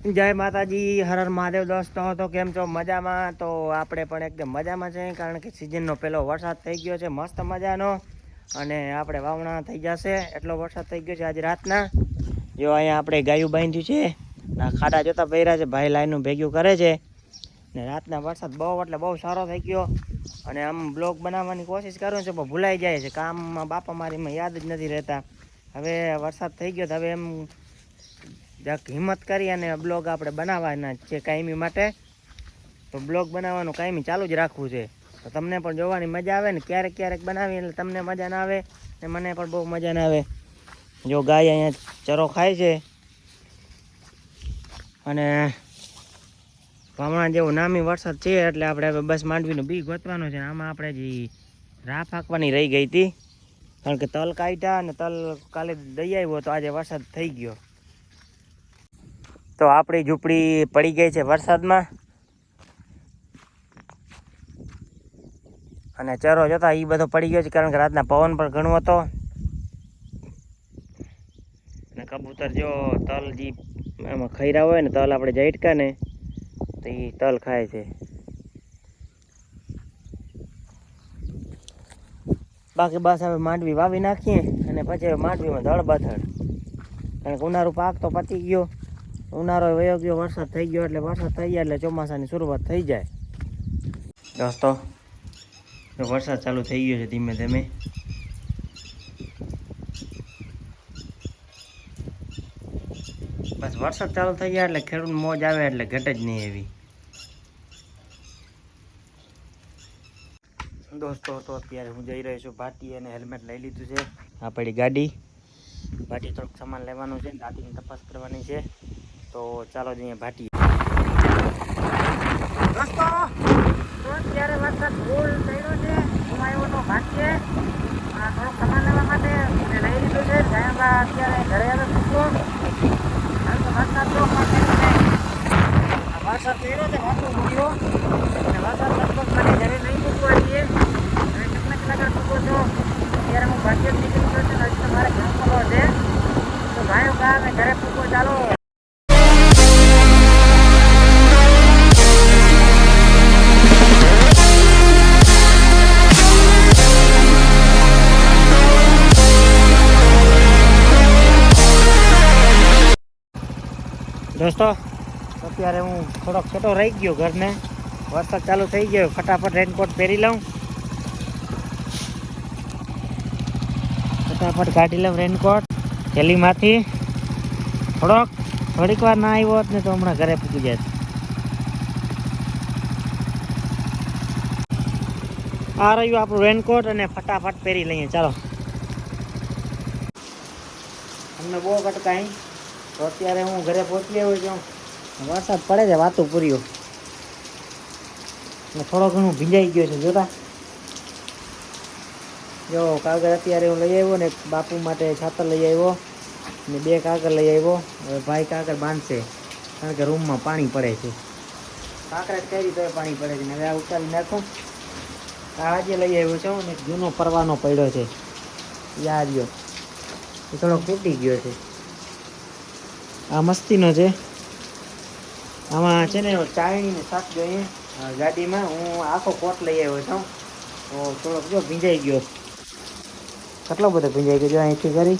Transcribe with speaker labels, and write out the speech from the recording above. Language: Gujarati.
Speaker 1: જય માતાજી, હર હર મહાદેવ દોસ્તો, તો કેમ છો? મજામાં? તો આપણે પણ એકદમ મજામાં છે કારણ કે સિઝનનો પહેલો વરસાદ થઈ ગયો છે, મસ્ત મજાનો. અને આપણે વાવણા થઈ જશે, એટલો વરસાદ થઈ ગયો છે આજે રાતના. જો અહીંયા આપણે ગાયું બાંધ્યું છે ખાડા જોતા પહેર્યા છે, ભાઈ લાઈનનું ભેગ્યું કરે છે. ને રાતના વરસાદ બહુ, એટલે બહુ સારો થઈ ગયો. અને આમ બ્લોગ બનાવવાની કોશિશ કરું છું, પણ ભૂલાઈ જાય છે, કામમાં બાપા મારીમાં યાદ જ નથી રહેતા. હવે વરસાદ થઈ ગયો, તો હવે એમ જરાક હિંમત કરી અને બ્લોગ આપણે બનાવવાના છે કાયમી માટે. તો બ્લોગ બનાવવાનું કાયમી ચાલુ જ રાખવું છે. તો તમને પણ જોવાની મજા આવે ને ક્યારેક ક્યારેક બનાવી એટલે તમને મજા ના આવે ને મને પણ બહુ મજા ના આવે. જો ગાય અહીંયા ચરો ખાય છે. અને હમણાં જેવો નામી વરસાદ છે એટલે આપણે હવે બસ માંડવીનું બી ગોતવાનું છે આમાં આપણે જે રા ફાંકવાની રહી ગઈ હતી. કારણ કે તલ કાઢ્યા અને તલ કાલે દઈ આવ્યો તો આજે વરસાદ થઈ ગયો. તો આપણી ઝૂંપડી પડી ગઈ છે વરસાદમાં. અને ચરો જતા એ બધો પડી ગયો છે, કારણ કે રાતના પવન પણ ઘણો હતો. અને કબૂતર જો તલ જે એમાં ખૈરા હોય ને, તલ આપણે જઈટકા ને, તો એ તલ ખાય છે. બાકી બસ હવે માંડવી વાવી નાખીએ, અને પછી માંડવીમાં ધળ બથડ કારણ કે ઉનાળુ પાક તો પતી ગયો. ઉનાળો વયો ગયો વરસાદ થઈ ગયો એટલે વરસાદ થઈ જાય એટલે ચોમાસાની શરૂઆત થઈ જાય. દોસ્તો વરસાદ ચાલુ થઈ ગયો છે ધીમે ધીમે. બસ વરસાદ ચાલુ થઈ જાય એટલે ખેડૂત મોજ આવે એટલે ઘટે જ નહીં એવી. દોસ્તો, તો અત્યારે હું જઈ રહ્યો છું ભાટી અને હેલ્મેટ લઈ લીધું છે. આ પડી ગાડી. ભાટી થોડુંક સામાન લેવાનું છે દાદીની તપાસ કરવાની છે. તો ચાલો જઈએ ભાટી દોસ્તો તો ફૂલ થયો છે. હું આવ્યો તો ભાટીએ થોડોક સામાન લેવા માટે લઈ લીધું છે. જયાબા અત્યારે ઘરે આવે છૂટો હાલ તો વરસાદ તો વરસાદ છે, વાતો અને વરસાદ લગભગ નહીં મૂકવા દઈએ હવે મૂકો છો? અત્યારે હું ભાગ્ય નીકળી ગયો છું હજી તો મારે ઘર ખોલવો છે. તો ભાઈઓ કા મેં ઘરે મૂકો ચાલો. દોસ્તો, અત્યારે હું થોડોક છોટો રહી ગયો ઘરને. વરસાદ ચાલુ થઈ ગયો, ફટાફટ રેનકોટ પહેરી લઉં. ફટાફટ કાઢી લઉં રેનકોટ થેલીમાંથી. થોડોક, થોડીક વાર ના આવ્યો હોત ને તો હમણાં ઘરે પૂકી જાય આ રહ્યું આપણું રેનકોટ અને ફટાફટ પહેરી લઈએ. ચાલો. અમને બહુ કટકાઈ તો અત્યારે હું ઘરે પહોંચી આવ્યો છું. વરસાદ પડે છે, વાતું પૂર્યો ને થોડો ઘણું ભીંજાઈ ગયો છે, જોતા. જો, કાગળ અત્યારે હું લઈ આવ્યો ને બાપુ માટે છાતર લઈ આવ્યો. ને બે કાગળ લઈ આવ્યો. હવે ભાઈ કાગળ બાંધશે, કારણ કે રૂમમાં પાણી પડે છે. કાંકરા કરી તો પાણી પડે છે. ને હવે આ ઉતારી નાખું. આજે લઈ આવ્યો છું ને જૂનો પરવાનો પડ્યો છે. યાર ગયો એ થોડો ફૂટી ગયો છે. આ મસ્તીનો છે. આમાં છે ને ચાળણીને શાક જોઈએ. ગાડીમાં હું આખો કોટ લઈ આવ્યો છું. તો થોડોક જો ભીંજાઈ ગયો. કેટલો બધો ભીંજાઈ ગયો અહીંથી કરી